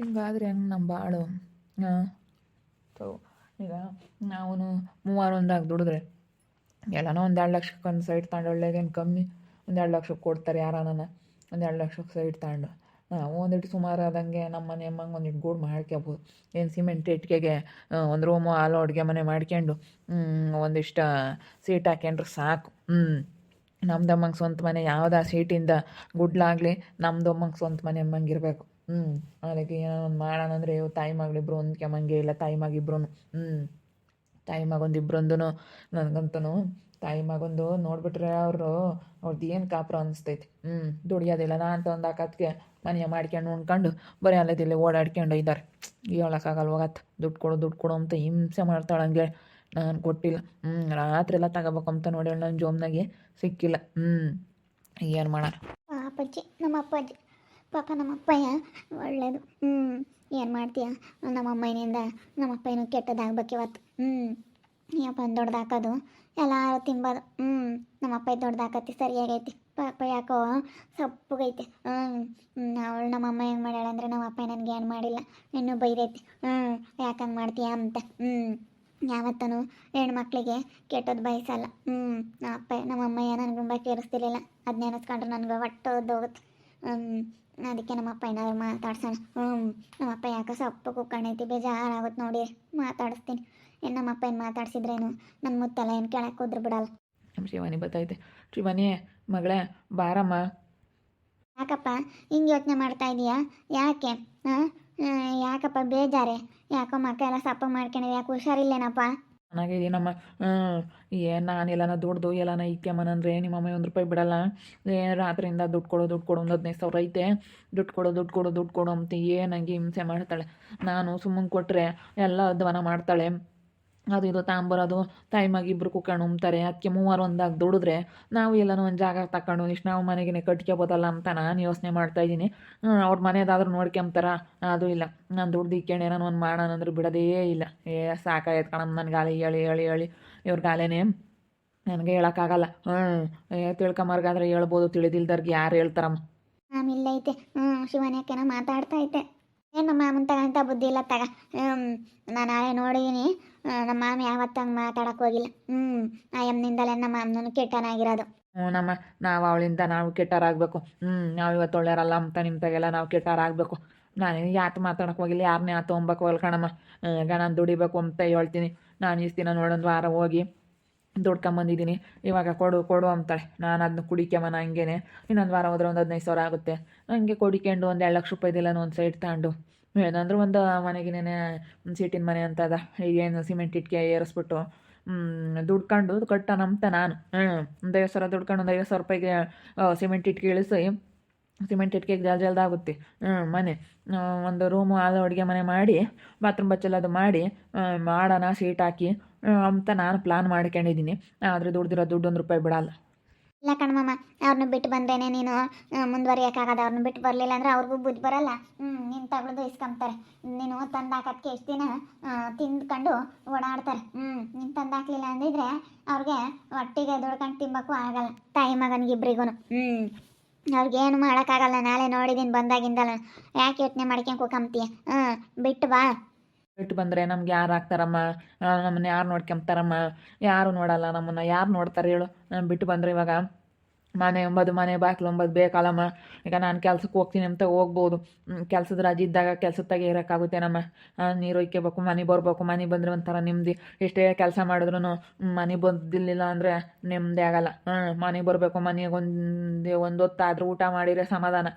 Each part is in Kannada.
ಹಿಂಗಾದ್ರೆ ಹೆಂಗೆ ನಮ್ಮ ಬಾಳು ಸೊ ಈಗ ನಾವು ಮೂವರು ಒಂದಾಗ ದುಡಿದ್ರೆ, ಎಲ್ಲನೋ ಒಂದು ಎರಡು ಲಕ್ಷಕ್ಕೆ ಒಂದು ಸೈಟ್ ತಗೊಂಡು ಒಳ್ಳೇದೇನು ಕಮ್ಮಿ ಒಂದು ಎರಡು ಲಕ್ಷಕ್ಕೆ ಕೊಡ್ತಾರೆ ಯಾರನ್ನ ಒಂದು ಎರಡು ಲಕ್ಷಕ್ಕೆ ಸೈಟ್ ತಗೊಂಡು. ನಾವು ಒಂದಿಟ್ಟು ಸುಮಾರು ಆದಂಗೆ ನಮ್ಮ ಮನೆ ಅಮ್ಮಂಗೆ ಒಂದಿಟ್ಟು ಗೂಡು ಮಾಡ್ಕೊಬೋದು ಏನು ಸಿಮೆಂಟ್ ಇಟ್ಕೆಗೆ ಒಂದು ರೂಮು, ಹಾಲು ಅಡುಗೆ ಮನೆ ಮಾಡ್ಕೊಂಡು ಒಂದಿಷ್ಟು ಸೀಟ್ ಹಾಕ್ಯಂಡ್ರೆ ಸಾಕು. ಹ್ಞೂ ನಮ್ದು ಅಮ್ಮಂಗೆ ಸ್ವಂತ ಮನೆ ಯಾವುದೇ ಸೀಟಿಂದ ಗುಡ್ಲಾಗಲಿ, ನಮ್ದು ಅಮ್ಮಂಗೆ ಸ್ವಂತ ಮನೆ ಅಮ್ಮಂಗೆ ಇರಬೇಕು. ಹ್ಞೂ ಅದಕ್ಕೆ ಏನೋ ಒಂದು ಮಾಡೋಣ ಅಂದರೆ ತಾಯಿ ಮಗಳಿಬ್ರು ಹೊಂದ್ಕೊಂಬಂಗೆ ಇಲ್ಲ, ತಾಯಿ ಮಗಿಬ್ರು ಹ್ಞೂ ತಾಯಿ ಮಗೊಂದು ಇಬ್ಬರೊಂದು ನನಗಂತೂ ತಾಯಿ ಮಗೊಂದು ನೋಡ್ಬಿಟ್ರೆ ಅವರು ಅವ್ರದ್ದು ಏನು ಕಾಪುರ ಅನಿಸ್ತೈತಿ. ಹ್ಞೂ ದುಡಿಯೋದಿಲ್ಲ ನಾ ಅಂತ ಒಂದು ಹಾಕೋದಕ್ಕೆ ಮನೆಯ ಮಾಡ್ಕೊಂಡು ಉಣ್ಕೊಂಡು ಬರೀ ಅಲ್ಲದಿಲ್ಲ ಓಡಾಡ್ಕೊಂಡು ಇದ್ದಾರೆ ಹೇಳೋಕ್ಕಾಗಲ್ಲ ಹೋಗತ್ತೆ ದುಡ್ಡು ಕೊಡು ದುಡ್ಡು ಕೊಡು ಅಂತ ಹಿಂಸೆ ಮಾಡ್ತಾಳೆ ಹಂಗೆ ನಾನು ಕೊಟ್ಟಿಲ್ಲ. ಹ್ಞೂ ರಾತ್ರಿ ಎಲ್ಲ ಅಂತ ನೋಡಿ ನನ್ನ ಜೋಮ್ನಾಗೆ ಸಿಕ್ಕಿಲ್ಲ. ಹ್ಞೂ ಏನು ಮಾಡೋಣ? ಅಪ್ಪಾಜಿ ನಮ್ಮ ಅಪ್ಪಾಜಿ ಪಾಪ ನಮ್ಮ ಅಪ್ಪಯ್ಯ ಒಳ್ಳೇದು. ಹ್ಞೂ ಏನು ಮಾಡ್ತೀಯ? ನಮ್ಮ ಅಮ್ಮನಿಂದ ನಮ್ಮ ಅಪ್ಪಯ್ಯನೂ ಕೆಟ್ಟದಾಗ್ಬೇಕು ಇವತ್ತು. ಹ್ಞೂ ಯಪ್ಪ ದೊಡ್ಡದಾಕೋದು ಎಲ್ಲರೂ ತಿನ್ಬೋದು. ಹ್ಞೂ ನಮ್ಮ ಅಪ್ಪ ದೊಡ್ಡದಾಕತಿ ಸರಿಯಾಗೈತಿ. ಪಾಪ ಯಾಕೋ ಸಪ್ಪಗೈತೆ. ಹ್ಞೂ ಅವಳು ನಮ್ಮ ಅಮ್ಮ ಹೆಂಗೆ ಮಾಡ್ಯಾಳ ಅಂದರೆ ನಮ್ಮ ಅಪ್ಪ ನನಗೆ ಏನು ಮಾಡಿಲ್ಲ. ಇನ್ನೂ ಬೈದೈತಿ. ಹ್ಞೂ ಯಾಕಂಗೆ ಮಾಡ್ತೀಯ ಅಂತ. ಹ್ಞೂ ಯಾವತ್ತೂ ಹೆಣ್ಮಕ್ಳಿಗೆ ಕೆಟ್ಟದ್ದು ಬಯಸಲ್ಲ. ಹ್ಞೂ ನಮ್ಮ ಅಪ್ಪ ನಮ್ಮ ಅಮ್ಮಯ್ಯ ನನಗೆ ತುಂಬ ಕೇರಿಸ್ತಿರ್ಲಿಲ್ಲ. ಅದು ನೆನೆಸ್ಕೊಂಡ್ರೆ ನನಗೆ ಒಟ್ಟು ಹೋಗುತ್ತೆ. ಹ್ಞೂ ಅದಕ್ಕೆ ನಮ್ಮ ಅಪ್ಪ ಏನಾದ್ರು ಮಾತಾಡ್ಸೋಣ. ಹ್ಞೂ ನಮ್ಮ ಅಪ್ಪ ಯಾಕೆ ಸಪ್ಪು ಕುಕ್ಕಣೈತಿ ಬೇಜಾರಾಗುತ್ತೆ ನೋಡಿ. ಮಾತಾಡಿಸ್ತೀನಿ. ಏನು ನಮ್ಮ ಅಪ್ಪ ಏನು ಮಾತಾಡ್ಸಿದ್ರೇನು? ನನ್ನ ಮುತ್ತಲ್ಲ ಏನು ಕೇಳಕ್ಕೆ ಹೋದ್ರು ಬಿಡಲ್ಲ. ನಮ್ಮ ಶಿವಾನಿ ಬತ್ತೈತೆ. ಶಿವಾನಿ ಮಗಳೇ ಬಾರಮ್ಮ. ಯಾಕಪ್ಪ? ಹಿಂಗೆ ಯೋಚನೆ ಮಾಡ್ತಾ ಇದೀಯಾ? ಯಾಕೆ? ಹಾಂ? ಯಾಕಪ್ಪ? ಬೇಜಾರೆ. ಯಾಕೋ ಮಕ್ಕ ಎಲ್ಲ ಸಪ್ಪ ಮಾಡ್ಕೊಂಡಿದೆ. ಯಾಕೆ ಹುಷಾರಿಲ್ಲೇನಪ್ಪ? ಚೆನ್ನಾಗಿದ್ದೀನಮ್ಮ ಹ್ಞೂ ಏ, ನಾನು ಎಲ್ಲನ ದುಡ್ದು ಎಲ್ಲನ ನಿಮ್ಮ ಅಮ್ಮ ಒಂದು ರೂಪಾಯಿ ಬಿಡಲ್ಲ. ಏ, ರಾತ್ರಿಯಿಂದ ದುಡ್ಡು ಕೊಡು ದುಡ್ಡು ಕೊಡು ಒಂದು ಹದಿನೈದು ಸಾವಿರ ಐತೆ. ದುಡ್ಡು ಕೊಡು ದುಡ್ಡು ಕೊಡು ದುಡ್ಡು ಕೊಡು ಅಂತ. ಏನಂಗೆ ಹಿಂಸೆ ಮಾಡ್ತಾಳೆ. ನಾನು ಸುಮ್ಮನೆ ಕೊಟ್ಟರೆ ಎಲ್ಲ ಅಧ್ವಾನ ಮಾಡ್ತಾಳೆ. ಅದು ಇದು ತಾಂಬರೋದು ತಾಯಿ ಮಗ ಇಬ್ಬರು ಕುತ್ಕೊಂಡು ಉಮ್ತಾರೆ ಅದಕ್ಕೆ ಮೂವರು ಒಂದಾಗಿ ದುಡಿದ್ರೆ ನಾವು ಎಲ್ಲನೂ ಒಂದು ಜಾಗ ತಗೊಂಡು ಇಷ್ಟು ನಾವು ಮನೆಗೆ ಕಟ್ಕೋಬೋದಲ್ಲ ಅಂತ ನಾನು ಯೋಚನೆ ಮಾಡ್ತಾ ಇದ್ದೀನಿ. ಅವ್ರ ಮನೆಯದಾದ್ರೂ ನೋಡ್ಕೊಂತಾರ ಅದು ಇಲ್ಲ. ನಾನು ದುಡ್ದು ಇಕ್ಕೊಂಡು ಏನೋ ಒಂದು ಮಾಡೋಣ ಅಂದ್ರೆ ಬಿಡೋದೇ ಇಲ್ಲ. ಏ ಸಾಕಾಯ್ತು ಕಣಮ್ಮ ನನ್ನ ಗಾಲಿ, ಹೇಳಿ ಹೇಳಿ ಹೇಳಿ. ಇವ್ರ ಗಾಲೆನೇ ನನಗೆ ಹೇಳೋಕ್ಕಾಗಲ್ಲ. ಹ್ಞೂ ತಿಳ್ಕೊಂಬರ್ಗಾದ್ರೆ ಹೇಳ್ಬೋದು ತಿಳಿದಿಲ್ದರ್ಗೆ ಯಾರು ಹೇಳ್ತಾರಮ್ಮ? ಆಮೇಲೆ ಐತೆ ಹ್ಞೂ ಶಿವನ್ಯಾಕೆನೋ ಮಾತಾಡ್ತಾ ಐತೆ ಏನು ನಮ್ಮ ತಗಂತ ಬುದ್ಧಿ ಇಲ್ಲ ತಗ. ನಾನು ನಾಳೆ ನೋಡಿದ್ದೀನಿ ನಮ್ಮ ಮಾಮಿ ಯಾವತ್ತು ಹಂಗೆ ಮಾತಾಡಕ್ಕೆ ಹೋಗಿಲ್ಲ. ಹ್ಞೂ ಆ ಎಮ್ನಿಂದಲೇ ನಮ್ಮ ಮಾಮನೂ ಕೆಟ್ಟನಾಗಿರೋದು. ಹ್ಞೂ ನಮ್ಮ, ನಾವು ಅವಳಿಂದ ನಾವು ಕೆಟ್ಟಾರಾಗಬೇಕು ಹ್ಞೂ ನಾವು ಇವತ್ತು ಒಳ್ಳೆಯರಲ್ಲ ಅಂತ ನಿಮ್ಮ ತಗೆಲ್ಲ ನಾವು ಕೆಟ್ಟಾರಾಗಬೇಕು ನಾನು ಯಾತು ಮಾತಾಡಕ್ಕೆ ಹೋಗಿಲ್ಲ. ಯಾರನ್ನೇ ಯಾತು ತಗೊಂಬಕ್ ಹೋಗಲ್ಲ ಕಣಮ್ಮ. ನಾನು ದುಡಿಬೇಕು ಅಂತ ಹೇಳ್ತೀನಿ. ನಾನು ದಿನ ನೋಡೊಂದು ವಾರ ಹೋಗಿ ದುಡ್ಕೊಂಬಂದಿದ್ದೀನಿ ಇವಾಗ ಕೊಡು ಕೊಡು ಅಂತಾಳೆ ನಾನು ಅದನ್ನ ಕುಡಿಕೆಮನ ಹಂಗೇನೆ. ಇನ್ನೊಂದು ವಾರ ಹೋದ್ರೆ ಒಂದು ಹದಿನೈದು ಸಾವಿರ ಆಗುತ್ತೆ. ಹಂಗೆ ಕುಡಿಕೊಂಡು ಒಂದು ಎರಡು ಲಕ್ಷ ರೂಪಾಯಿದೆಲ್ಲ ಒಂದು ಸೈಡ್ ತಗೊಂಡು. ಏನಂದ್ರೆ ಒಂದು ಮನೆಗಿನೇ ಸೀಟಿನ ಮನೆ ಅಂತ ಅದ. ಈಗೇನು ಸಿಮೆಂಟ್ ಇಟ್ಕೆ ಏರಿಸ್ಬಿಟ್ಟು ದುಡ್ಕೊಂಡು ಕಟ್ಟ ನಂಬ್ತ ನಾನು. ಒಂದು ಐವತ್ತು ಸಾವಿರ ದುಡ್ಕೊಂಡು ಒಂದು ಐವತ್ತು ಸಾವಿರ ರೂಪಾಯಿಗೆ ಸಿಮೆಂಟ್ ಇಟ್ಕೆ ಇಳಿಸಿ, ಸಿಮೆಂಟ್ ಇಟ್ಕೆ ಜಲ್ ಜಲ್ದಾಗುತ್ತೆ ಹ್ಞೂ ಮನೆ ಒಂದು ರೂಮು ಅದು ಅಡುಗೆ ಮನೆ ಮಾಡಿ, ಬಾತ್ರೂಮ್ ಬಚ್ಚಲದು ಮಾಡಿ ಮಾಡೋಣ ಸೀಟ್ ಹಾಕಿ ಅಂತ ನಾನು ಪ್ಲಾನ್ ಮಾಡ್ಕೊಂಡಿದ್ದೀನಿ. ಆದರೆ ದುಡ್ದಿರೋ ದುಡ್ಡು ಒಂದು ರೂಪಾಯಿ ಬಿಡಲ್ಲ. ಇಲ್ಲ ಕಣ್ಮಮ್ಮ ಅವ್ರನ್ನ ಬಿಟ್ಟು ಬಂದೇನೆ ನೀನು ಮುಂದುವರಿಯೋಕ್ಕಾಗದ. ಅವ್ರನ್ನ ಬಿಟ್ಟು ಬರಲಿಲ್ಲ ಅಂದ್ರೆ ಅವ್ರಿಗೂ ಬುದ್ಧಿ ಬರಲ್ಲ. ಹ್ಞೂ ನೀನು ತಗೊಳ್ಳೋದು ಇಸ್ಕೊಂತಾರೆ ನೀನು ತಂದು ಹಾಕೋದಕ್ಕೆ ಎಷ್ಟು ದಿನ ತಿಂದ್ಕೊಂಡು ಓಡಾಡ್ತಾರೆ. ಹ್ಞೂ ನೀನು ತಂದು ಹಾಕ್ಲಿಲ್ಲ ಅಂದಿದ್ರೆ ಅವ್ರಿಗೆ ಒಟ್ಟಿಗೆ ದುಡ್ಕೊಂಡು ತಿಂಬಕ್ಕೂ ಆಗಲ್ಲ. ತಾಯಿ ಮಗನಿಗಿಬ್ರಿಗೂ ಹ್ಞೂ ಅವ್ರಿಗೇನು ಮಾಡೋಕ್ಕಾಗಲ್ಲ. ನಾಳೆ ನೋಡಿದ್ದೀನಿ ಬಂದಾಗಿಂದಲ್ಲ ಯಾಕೆ ಯೋಚನೆ ಮಾಡ್ಕೊಂಡು ಕೂಕಂತೀಯ ಹ್ಞೂ ಬಿಟ್ಟು ಬಾ. ಬಿಟ್ಟು ಬಂದರೆ ನಮ್ಗೆ ಯಾರು ಹಾಕ್ತಾರಮ್ಮ? ನಮ್ಮನ್ನ ಯಾರು ನೋಡ್ಕೊಂಬ್ತಾರಮ್ಮ ಯಾರು ನೋಡಲ್ಲ ನಮ್ಮನ್ನು. ಯಾರು ನೋಡ್ತಾರೆ ಹೇಳು. ನಾನು ಬಿಟ್ಟು ಬಂದರೆ ಇವಾಗ ಮನೆ ಒಂಬದು ಮನೆ, ಬಾಗಿಲು ಒಂಬದು ಬೇಕಲ್ಲಮ್ಮ. ಈಗ ನಾನು ಕೆಲ್ಸಕ್ಕೆ ಹೋಗ್ತೀನಿ ಅಂತ ಹೋಗ್ಬೋದು. ಕೆಲಸದ ರಜೆ ಇದ್ದಾಗ ಇರಕಾಗುತ್ತೆ ನಮ್ಮ ನೀರು ಒಯ್ಕೋಬೇಕು ಮನೆ ಬರ್ಬೇಕು. ಮನೆ ಬಂದರೆ ಒಂಥರ ನೆಮ್ಮದಿ. ಎಷ್ಟೇ ಕೆಲಸ ಮಾಡಿದ್ರು ಮನೆ ಬಂದಿಲ್ಲ ಅಂದರೆ ನೆಮ್ಮದಿ ಆಗಲ್ಲ. ಮನೆ ಬರಬೇಕು, ಮನೆಗೆ ಒಂದು ಒಂದು ಹೊತ್ತಾದರೂ ಊಟ ಮಾಡಿದರೆ ಸಮಾಧಾನ.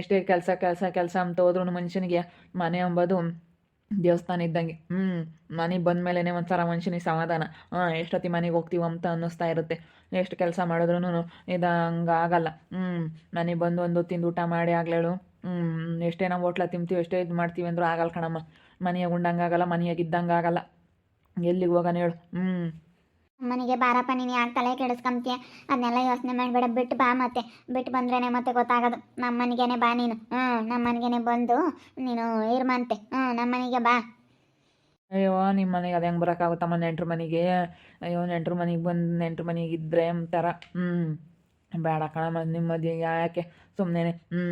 ಎಷ್ಟೇ ಕೆಲಸ ಕೆಲಸ ಕೆಲಸ ಅಂತ ಹೋದ್ರೂ ಮನುಷ್ಯನಿಗೆ ಮನೆ ಎಂಬುದು ದೇವಸ್ಥಾನ ಇದ್ದಂಗೆ ಹ್ಞೂ ಮನೆಗೆ ಬಂದ ಮೇಲೇ ಒಂಥರ ಮನುಷ್ಯನಿಗೆ ಸಮಾಧಾನ. ಹಾಂ, ಎಷ್ಟೊತ್ತಿ ಮನೆಗೆ ಹೋಗ್ತೀವಿ ಅಂತ ಅನ್ನಿಸ್ತಾ ಇರುತ್ತೆ. ಎಷ್ಟು ಕೆಲಸ ಮಾಡಿದ್ರೂ ಇದು ಹಂಗೆ ಆಗಲ್ಲ. ಹ್ಞೂ ಮನೆಗೆ ಬಂದು ಒಂದು ತಿಂದು ಊಟ ಮಾಡಿ ಆಗ್ಲೇಳು. ಹ್ಞೂ ಎಷ್ಟೇ ನಾವು ಹೋಟ್ಲ ತಿಂತೀವಿ, ಎಷ್ಟೇ ಇದು ಮಾಡ್ತೀವಿ ಅಂದರೂ ಆಗಲ್ಲ ಕಣಮ್ಮ. ಮನೆಯಾಗ ಉಂಡಂಗೆ ಆಗಲ್ಲ, ಮನೆಯಾಗ ಇದ್ದಂಗೆ ಆಗಲ್ಲ. ಎಲ್ಲಿಗೆ ಹೋಗೋಣ ಹೇಳು. ಹ್ಞೂ ಮನೆಗೆ ಬಾರಪ್ಪ ನೀನು ಯಾಕೆ ತಲೆ ಕೆಡಿಸ್ಕೊಂತೀಯ ಅದನ್ನೆಲ್ಲ ಯೋಚನೆ ಮಾಡಬೇಡ, ಬಿಟ್ಟು ಬಾ ಮತ್ತೆ. ಬಿಟ್ಟು ಬಂದ್ರೇನೆ ಮತ್ತೆ ಗೊತ್ತಾಗೋದು. ನಮ್ಮ ಮನೆಗೇನೆ ಬಾ ನೀನು. ಹ್ಞೂ ನಮ್ಮ ಮನೆಗೇನೆ ಬಂದು ನೀನು ಇರ್ಮಂತೆ. ಹ್ಞೂ ನಮ್ಮ ಮನೆಗೆ ಬಾ. ಅಯ್ಯೋ ನಿಮ್ಮ ಮನೆಗೆ ಅದು ಹೆಂಗೆ ಬರೋಕ್ಕಾಗುತ್ತಮ್ಮ ನೆಂಟ್ರ ಮನೆಗೆ. ಅಯ್ಯೋ, ನೆಂಟ್ರ ಮನೆಗೆ ಬಂದು ನೆಂಟ್ರ ಮನೆಗೆ ಇದ್ದರೆ ಒಂಥರ. ಹ್ಞೂ ಬೇಡ ಕಣಮ್ಮ ನಿಮ್ಮದಿ ಯಾಕೆ ಸುಮ್ಮನೆ ಹ್ಞೂ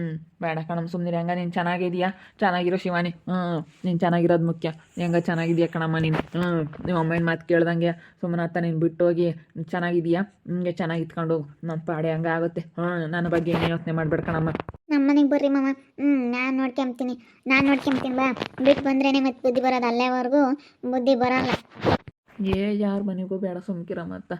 ಬೇಡ ಕಣಮ್ಮ ಸುಮ್ಮನೆ ಹೆಂಗ ನೀನು ಚೆನ್ನಾಗಿದೆಯಾ ಚೆನ್ನಾಗಿರೋ ಶಿವಾನಿ. ಹ್ಞೂ ನೀನು ಚೆನ್ನಾಗಿರೋದು ಮುಖ್ಯ. ಹೆಂಗ ಚೆನ್ನಾಗಿದೆಯಾ ಕಣಮ್ಮ ನೀನು? ಹ್ಞೂ ನಿಮ್ಮ ಅಮ್ಮನ ಮಾತು ಕೇಳ್ದಂಗೆ? ಸುಮ್ಮನೆ ಅತ್ತ ನೀನು ಬಿಟ್ಟು ಹೋಗಿ ಚೆನ್ನಾಗಿದೆಯಾ ಹಿಂಗೆ ಚೆನ್ನಾಗಿ ಇತ್ಕೊಂಡು ಹೋಗು. ನನ್ನ ಪಾಡೆ ಹಂಗೆ ಆಗುತ್ತೆ. ಹ್ಞೂ ನನ್ನ ಬಗ್ಗೆ ಏನು ಯೋಚನೆ ಮಾಡ್ಬೇಡ ಕಣಮ್ಮ. ನಮ್ಮ ಮನೆಗೆ ಬರ್ರಿ ಮಾಮ. ಹ್ಞೂ ನಾನು ನೋಡ್ಕೊಂತೀನಿ ನಾನು ನೋಡ್ಕೊಂತೀನಿ ಬಾ. ಬಿಟ್ಟು ಬಂದ್ರೇ ಮತ್ತೆ ಬುದ್ಧಿ ಬರೋದು ಅಲ್ಲೇವರೆಗೂ ಬುದ್ಧಿ ಬರಲ್ಲ. ಏ ಯಾರ ಮನೆಗೂ ಬೇಡ ಸುಮ್ಕಿರ ಮತ್ತ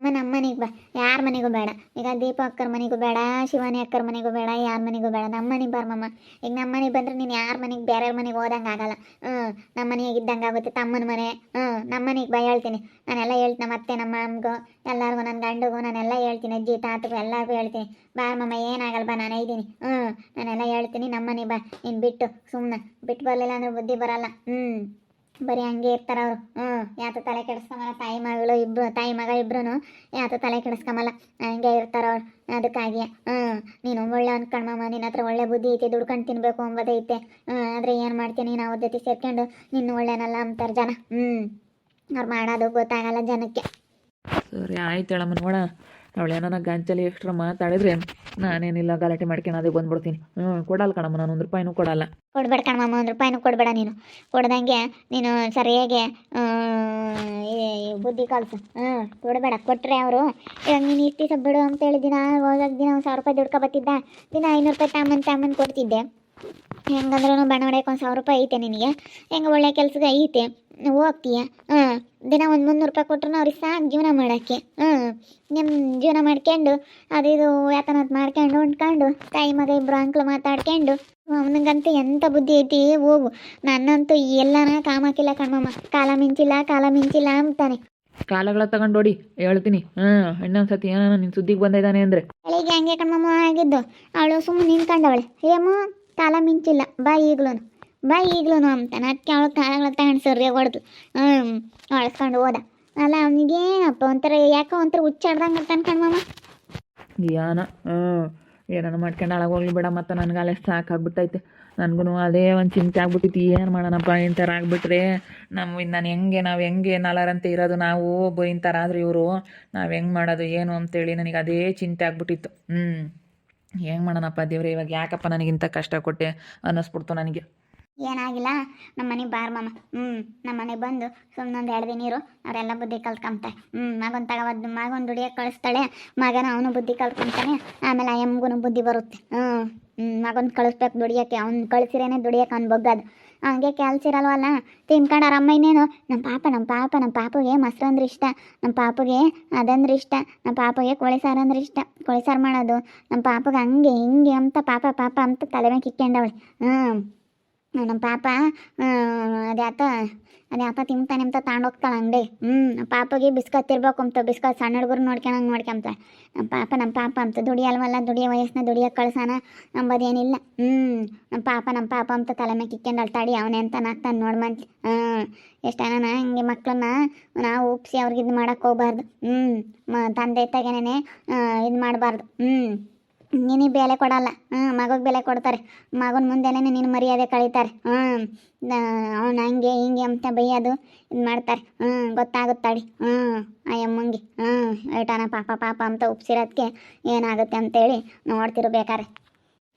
ಅಮ್ಮ ನಮ್ಮ ಮನೆಗೆ ಬಾ. ಯಾರ ಮನೆಗೂ ಬೇಡ. ಈಗ ದೀಪ ಅಕ್ಕರ ಮನೆಗೂ ಬೇಡ, ಶಿವಾನಿ ಅಕ್ಕರ ಮನೆಗೂ ಬೇಡ, ಯಾರ ಮನೆಗೂ ಬೇಡ. ನಮ್ಮ ಮನೆಗೆ ಬಾರಮ್ಮ ಈಗ ನಮ್ಮ ಮನೆಗೆ ಬಂದ್ರೆ ನೀನು ಯಾರ ಮನೆಗೆ ಬೇರೆ ಮನೆಗೆ ಹೋದಂಗೆ ಆಗಲ್ಲ. ಹ್ಞೂ ನಮ್ಮ ಮನೆಗೆ ಇದ್ದಂಗೆ ಆಗುತ್ತೆ ತಮ್ಮನ ಮನೆ. ಹ್ಞೂ ನಮ್ಮ ಮನೆಗೆ ಬಾ, ಹೇಳ್ತೀನಿ. ನಾನೆಲ್ಲ ಹೇಳ್ತೀನಿ ನಮ್ಮ ಅತ್ತೆ ನಮ್ಮ ಅಮ್ಮಗೂ ಎಲ್ಲರಿಗೂ ನನ್ನ ಗಂಡಗೂ, ನಾನೆಲ್ಲ ಹೇಳ್ತೀನಿ. ಅಜ್ಜಿ, ತಾತಗೂ, ಎಲ್ಲರಿಗೂ ಹೇಳ್ತೀನಿ. ಬಾರಮ್ಮ ಏನಾಗಲ್ಲ ಬಾ, ನಾನು ಇದ್ದೀನಿ. ಹ್ಞೂ, ನಾನೆಲ್ಲ ಹೇಳ್ತೀನಿ. ನಮ್ಮ ಬಾ. ನೀನು ಬಿಟ್ಟು ಸುಮ್ಮನೆ ಬಿಟ್ಟು ಬರಲಿಲ್ಲ ಅಂದ್ರೆ ಬುದ್ಧಿ ಬರಲ್ಲ. ಹ್ಞೂ. ಬರೀ ಹಂಗೆ ಇರ್ತಾರ ಅವರು. ಹ್ಞೂ ಯಾತ ತಲೆ ಕೆಡಿಸ್ಕೊಂಬಲ್ಲ, ತಾಯಿ ಮಗಳು ಇಬ್ರು, ತಾಯಿ ಮಗ ಇಬ್ರು ಯಾತ ತಲೆ ಕೆಡಿಸ್ಕೊಂಬಲ್ಲ, ಹಂಗೆ ಇರ್ತಾರ ಅವ್ರು. ಅದಕ್ಕಾಗಿ ಹ್ಞೂ ನೀನು ಒಳ್ಳೆ ಅನ್ಕೊಂಡಮ್ಮ ನಿನ್ನ ಹತ್ರ ಒಳ್ಳೆ ಬುದ್ಧಿ ಐತೆ, ದುಡ್ಕೊಂಡು ತಿನ್ಬೇಕು ಅಂಬೋದೈತೆ ಹ್ಞೂ ಆದರೆ ಏನು ಮಾಡ್ತೀನಿ, ನಾವು ಜೊತೆ ಸೇರ್ಕೊಂಡು ನಿನ್ನ ಒಳ್ಳೆನಲ್ಲ ಅಂತಾರೆ ಜನ. ಹ್ಞೂ ಅವ್ರು ಮಾಡೋದು ಗೊತ್ತಾಗಲ್ಲ ಜನಕ್ಕೆ. ಸರಿ, ಆಯ್ತು ಹೇಳಮ್ಮ ಅವಳು ಏನಾನ ಗಂಚಲಿ ಎಕ್ಸ್ಟ್ರಾ ಮಾತಾಡಿದ್ರೆ ನಾನೇನಿಲ್ಲ, ಗಲಾಟೆ ಮಾಡ್ಕೊಂಡು ಬಂದ್ಬಿಡ್ತೀನಿ. ಹ್ಞೂ ಕೊಡಲ್ಲ ಕಣಮ್ಮ, ನಾನು ಒಂದು ರೂಪಾಯಿನೂ ಕೊಡಲ್ಲ. ಕೊಡ್ಬೇಡ ಕಣಮ್ಮ, ಒಂದು ರೂಪಾಯಿನೂ ಕೊಡಬೇಡ ನೀನು. ಕೊಡ್ದಂಗೆ ನೀನು ಸರಿಯಾಗಿ ಬುದ್ಧಿ ಕಲ್ಸು. ಹ್ಞೂ ಕೊಡಬೇಡ ಕೊಟ್ಟರೆ ಅವರು. ಇವಾಗ ನೀನು ಇಷ್ಟು ದಿವಸ ಬಿಡು ಅಂತ ಹೇಳಿದ್ದೀನ ದಿನ ಹೋದಾಗ ದಿನ ಒಂದು ಸಾವಿರ ರೂಪಾಯಿ ದುಡ್ಕೊ ಬತ್ತಿದ್ದ ದಿನ ಐನೂರು ರೂಪಾಯಿ ತಾಮನ್ ತಾಮನ್ ಕೊಡ್ತಿದ್ದೆ. ಹೆಂಗಂದ್ರೂ ಬಣ್ಣ ಹೊಡೆಯಕ್ಕೆ ಒಂದು ಸಾವಿರ ರೂಪಾಯಿ ಐತೆ ನಿನಗೆ. ಹೆಂಗೆ ಒಳ್ಳೆ ಕೆಲ್ಸಕ್ಕೆ ಐತೆ. ಹೋಗ್ತೀಯ? ಹಾಂ. ದಿನ ಒಂದು ಮುನ್ನೂರು ರೂಪಾಯಿ ಕೊಟ್ರು ಅವ್ರಿಗೆ ಸಾಕು ಜೀವನ ಮಾಡೋಕ್ಕೆ. ಹ್ಞೂ ನಿಮ್ಮ ಜೀವನ ಮಾಡ್ಕೊಂಡು ಅದು ಇದು ಯಾತನ ಮಾಡ್ಕೊಂಡು ಉಂಡ್ಕೊಂಡು ತಾಯಿ ಮಗ ಇಬ್ಬರು ಅಂಕ್ಲು ಮಾತಾಡ್ಕೊಂಡು ಅವನಿಗಂತೂ ಎಂಥ ಬುದ್ಧಿ ಐತಿ ಹೋಗು. ನನ್ನಂತೂ ಎಲ್ಲನ ಕಾಮಕ್ಕಿಲ್ಲ ಕಣ್ಮಮ್ಮ. ಕಾಲ ಮಿಂಚಿಲ್ಲ ಕಾಲ ಮಿಂಚಿಲ್ಲ ಅಂತಾನೆ. ಕಾಲಗಳ ತಗೊಂಡು ಓಡಿ ಹೇಳ್ತೀನಿ. ಹಾಂ ಸತಿ ಏನೋ ನಿನ್ನ ಸುದ್ದಿಗೆ ಬಂದಿದ್ದಾನೆ ಅಂದರೆ. ಬೆಳಿಗ್ಗೆ ಹಂಗೆ ಕಣ್ಮಮ್ಮ ಆಗಿದ್ದು ಅವಳು ಸುಮ್ಮನೆ ನಿಂತ್ಕೊಂಡವಳೆ. ಏಮೋ ಕಾಲ ಮಿಂಚಿಲ್ಲ. ಬಾ ಈಗ್ಲೂ ಬಾ ಈಗ್ಲೂ ಅಂತಾನೆ ಅದಕ್ಕೆ ಅವಳು ತಾಳಗಳ ತಗೊಂಡು ಸರಿಯಾಗಿ ಹೊಡೆದು ಹೊಳ್ಸ್ಕೊಂಡು ಹೋದ. ಅಲ್ಲ, ಅವನಿಗೇನಪ್ಪ, ಒಂಥರ ಯಾಕೋ ಒಂಥರ ಹುಚ್ಚಾಡ್ದಂಗೆ ಅನ್ಕಂಡು ಮಾಮ. ಯಾನ? ಹ್ಞೂ ಏನಾನ ಮಾಡ್ಕೊಂಡು ಅಳಗೋಗ್ಲಿ ಬಿಡ ಮತ್ತು ನನಗೆ ಅಲ್ಲೇ ಸಾಕಾಗ್ಬಿಟ್ಟೈತೆ. ನನಗೂ ಅದೇ ಒಂದು ಚಿಂತೆ ಆಗ್ಬಿಟ್ಟಿತ್ತು. ಏನು ಮಾಡೋಣಪ್ಪ ಇಂಥರ ಥರ ಆಗ್ಬಿಟ್ರೆ ನಮ್ಮ ನಾನು ಹೆಂಗೆ, ನಾವು ಹೆಂಗೆ ನಲರಂತೆ ಇರೋದು? ನಾವು ಬ ಇಂಥರ ಆದ್ರೆ ಇವರು, ನಾವು ಹೆಂಗೆ ಮಾಡೋದು, ಏನು ಅಂತೇಳಿ ನನಗೆ ಅದೇ ಚಿಂತೆ ಆಗ್ಬಿಟ್ಟಿತ್ತು. ಹ್ಞೂ ಹೆಂಗೆ ಮಾಡೋಣಪ್ಪ ದೇವ್ರೆ? ಇವಾಗ ಯಾಕಪ್ಪ ನನಗಿಂತ ಕಷ್ಟ ಕೊಟ್ಟೆ ಅನ್ನಿಸ್ಬಿಡ್ತು ನನಗೆ. ಏನಾಗಿಲ್ಲ ನಮ್ಮ ಮನೆಗೆ ಬಾರ್ ಮಾಮ. ಹ್ಞೂ ನಮ್ಮ ಮನೆಗೆ ಬಂದು ಸುಮ್ಮನೆ ಒಂದು ಎರಡು ದಿನ ಇರು, ಅವರೆಲ್ಲ ಬುದ್ಧಿ ಕಲ್ತ್ಕೊಂತ ಹ್ಞೂ ಮಗನ ತಗೋಬದ್ದು ಮಗನ ದುಡಿಯೋಕೆ ಕಳಿಸ್ತಾಳೆ, ಮಗನ ಅವನು ಬುದ್ಧಿ ಕಲ್ತ್ಕೊಂತಾನೆ ಆಮೇಲೆ ಆ ಎಮ್ಗೂ ಬುದ್ಧಿ ಬರುತ್ತೆ. ಹ್ಞೂ ಹ್ಞೂ ಮಗನ ಕಳಿಸ್ಬೇಕು ದುಡಿಯಕ್ಕೆ, ಅವ್ನು ಕಳಿಸಿರೇನೆ ದುಡಿಯಕ್ಕೆ ಅವ್ನು ಬಗ್ಗದು. ಹಂಗೆ ಕೆಲ್ಸ ಇರಲ್ವಲ್ಲ? ತಿನ್ಕೊಂಡು ಅವ್ರ ಅಮ್ಮ ಇನ್ನೇನು? ನಮ್ಮ ಪಾಪ ನಮ್ಮ ಪಾಪ ನಮ್ಮ ಪಾಪಗೆ ಮೊಸರು ಅಂದ್ರೆ ಇಷ್ಟ. ನಮ್ಮ ಪಾಪಗೆ ಅದಂದ್ರೆ ಇಷ್ಟ. ನಮ್ಮ ಪಾಪಗೆ ಕೋಳಿ ಸಾರು ಅಂದ್ರೆ ಇಷ್ಟ. ಕೋಳಿ ಸಾರು ಮಾಡೋದು. ನಮ್ಮ ಪಾಪಗೆ ಹಂಗೆ ಹಿಂಗೆ ಅಂತ ಪಾಪ ಪಾಪ ಅಂತ ತಲೆ ಮೇಲೆ ಕಿಕ್ಕೊಂಡವಳೆ ಹ್ಞೂ ನಮ್ಮ ಪಾಪ ಅದ್ಯಾತ ಅದ್ಯಾತ ತಿಂತಾನೆ ಅಂತ ತಗೊಂಡೋಗ್ತಾಳೆ ಅಂಗಡಿ. ಹ್ಞೂ ಪಾಪಗೆ ಬಿಸ್ಕತ್ ತಿರ್ಬೇಕು ಅಂತ ಬಿಸ್ಕತ್ ಸಣ್ಣ ಹುಡುಗರು ನೋಡ್ಕೊಳಂಗೆ ನೋಡ್ಕೊಂತ ನಮ್ಮ ಪಾಪ ನಮ್ಮ ಪಾಪ ಅಂತ ದುಡಿಯಲ್ವಲ್ಲ ದುಡಿಯೋ ವಯಸ್ಸನ್ನ ದುಡಿಯೋಕೆ ಕಳ್ಸಾನ ನಂಬೋದೇನಿಲ್ಲ ಹ್ಞೂ ನಮ್ಮ ಪಾಪ ನಮ್ಮ ಪಾಪ ಅಂತ ತಲೆ ಮೇಲೆ ಕಿಕ್ಕೊಂಡು ಅಳ್ತಾಡಿ, ಅವನೇ ಅಂತ ನಾಗ್ತಾನೆ ನೋಡ್ಮಂತ ಹ್ಞೂ ಎಷ್ಟನ ಹಿಂಗೆ ಮಕ್ಕಳನ್ನ ನಾವು ಉಪ್ಸಿ ಅವ್ರಿಗೆ ಇದು ಮಾಡೋಕ್ಕೆ ಹೋಗ್ಬಾರ್ದು. ಹ್ಞೂ ಮ, ತಂದೆ ತಾಗೇನೆ ಇದು ಮಾಡಬಾರ್ದು. ಹ್ಞೂ ನಿನಗೆ ಬೆಲೆ ಕೊಡಲ್ಲ. ಹ್ಞೂ ಮಗಗೆ ಬೆಲೆ ಕೊಡ್ತಾರೆ. ಮಗನ ಮುಂದೆನೇ ನಿನ್ನ ಮರ್ಯಾದೆ ಕಳೀತಾರೆ. ಹ್ಞೂ ಅವ್ನು ಹಂಗೆ ಹಿಂಗೆ ಅಂತ ಬೈಯೋದು ಇದು ಮಾಡ್ತಾರೆ. ಹ್ಞೂ ಗೊತ್ತಾಗುತ್ತಾಡಿ ಹ್ಞೂ ಆ ಅಮ್ಮಂಗೆ ಹ್ಞೂ ಏಟಾನ ಪಾಪ ಪಾಪ ಅಂತ ಉಪ್ಸಿರೋದಕ್ಕೆ ಏನಾಗುತ್ತೆ ಅಂತೇಳಿ ನೋಡ್ತಿರ್ಬೇಕಾರೆ.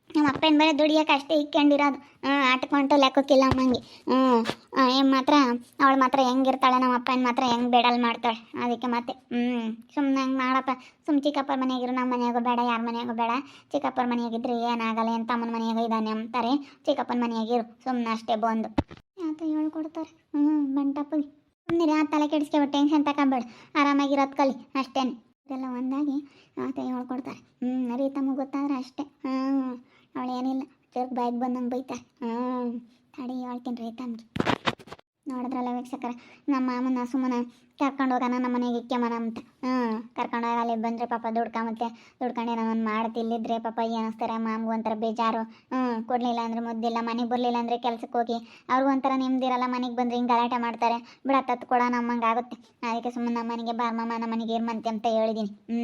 ನಮ್ಮ ಅಪ್ಪನ ಬರೀ ದುಡಿಯೋಕೆ ಅಷ್ಟೇ ಇಕ್ಕೊಂಡಿರೋದು. ಹ್ಞೂ ಆಟಕೊಂಟು ಲೆಕ್ಕಕ್ಕಿಲ್ಲ ಅಮ್ಮಂಗೆ. ಹ್ಞೂ ಏನು ಮಾತ್ರ, ಅವಳು ಮಾತ್ರ ಹೆಂಗಿರ್ತಾಳೆ, ನಮ್ಮ ಅಪ್ಪನ ಮಾತ್ರ ಹೆಂಗೆ ಬೇಡಲ್ ಮಾಡ್ತಾಳೆ. ಅದಕ್ಕೆ ಮತ್ತೆ ಹ್ಞೂ ಸುಮ್ಮನೆ ಹಂಗೆ ಮಾಡಪ್ಪ. ಸುಮ್ಮ ಚಿಕ್ಕಪ್ಪರ ಮನೆಯಾಗಿರು, ನಮ್ಮ ಮನೆಯಾಗೂ ಬೇಡ, ಯಾರ ಮನೆಯಾಗೂ ಬೇಡ. ಚಿಕ್ಕಪ್ಪರ ಮನೆಯಾಗಿದ್ರೆ ಏನಾಗಲ್ಲ ಏನು ತಮ್ಮನ ಮನೆಯಾಗ ಇದ್ದಾನೆ ಅಂತಾರೆ. ಚಿಕ್ಕಪ್ಪನ ಮನೆಯಾಗಿರು ಸುಮ್ಮನೆ ಅಷ್ಟೇ ಬಂದು. ಯಾತ ಹೇಳ್ಕೊಡ್ತಾರೆ ಹ್ಞೂ ಬಂಟಪ್ಪಗೆ ಸುಮ್ಮನೆ ಆ ತಲೆ ಕೆಡಿಸ್ಕೊಬೇಡ ಟೆನ್ಷನ್ ತಗೊಂಬೇಡ ಆರಾಮಾಗಿರೋದು ಕಲಿ ಅಷ್ಟೇ ಇದೆಲ್ಲ ಒಂದಾಗಿ, ಆತ ಹೇಳ್ಕೊಡ್ತಾರೆ ಹ್ಞೂ ರೀ ತಮಗೆ ಗೊತ್ತಾದ್ರೆ ಅಷ್ಟೇ. ಹ್ಞೂ ಅವಳು ಏನಿಲ್ಲ ಚರ್ಕ್ ಬಾಯಿಗೆ ಬಂದಂಗೆ ಬೈತಾ ಹ್ಞೂ ತಡಿ ಹೇಳ್ತೀನಿ ರೀ ತಂಗಿ ನೋಡಿದ್ರಲ್ಲ ವೀಕ್ಷಕರ, ನಮ್ಮ ಮಾಮನ ಸುಮ್ಮನೆ ಕರ್ಕೊಂಡು ಹೋಗೋಣ, ನಮ್ಮ ಮನೆಗೆ ಇಕ್ಕೆಮನ ಅಂತ. ಹ್ಞೂ ಕರ್ಕೊಂಡು ಅಲ್ಲಿ ಬಂದರೆ ಪಾಪ ದುಡ್ಕೊಂಬತ್ತೆ ದುಡ್ಕೊಂಡು ಏನೋ ಒಂದು ಮಾಡ್ತಿ, ಇಲ್ಲಿದ್ರೆ ಪಾಪ ಏನಿಸ್ತಾರೆ ಮಾಮಗೂ ಒಂಥರ ಬೇಜಾರು. ಹ್ಞೂ ಕೊಡಲಿಲ್ಲ ಅಂದ್ರೆ ಮುದ್ದಿಲ್ಲ, ಮನೆಗೆ ಬರಲಿಲ್ಲ ಅಂದರೆ ಕೆಲ್ಸಕ್ಕೆ ಹೋಗಿ. ಅವ್ರಿಗೂ ಒಂಥರ ನೆಮ್ಮದಿರಲ್ಲ ಮನೆಗೆ ಬಂದ್ರೆ ಹಿಂಗೆ ಗಲಾಟೆ ಮಾಡ್ತಾರೆ. ಬಿಡ ತತ್ತು ಕೊಡ ನಮ್ಮಂಗೆ ಆಗುತ್ತೆ. ಅದಕ್ಕೆ ಸುಮ್ಮನೆ ನಮ್ಮ ಮನೆಗೆ ಬಾರ್ಮಮ್ಮ ನಮ್ಮ ಮನೆಗೆ ಇರ್ಮಂತೆ ಅಂತ ಹೇಳಿದ್ದೀನಿ ಹ್ಞೂ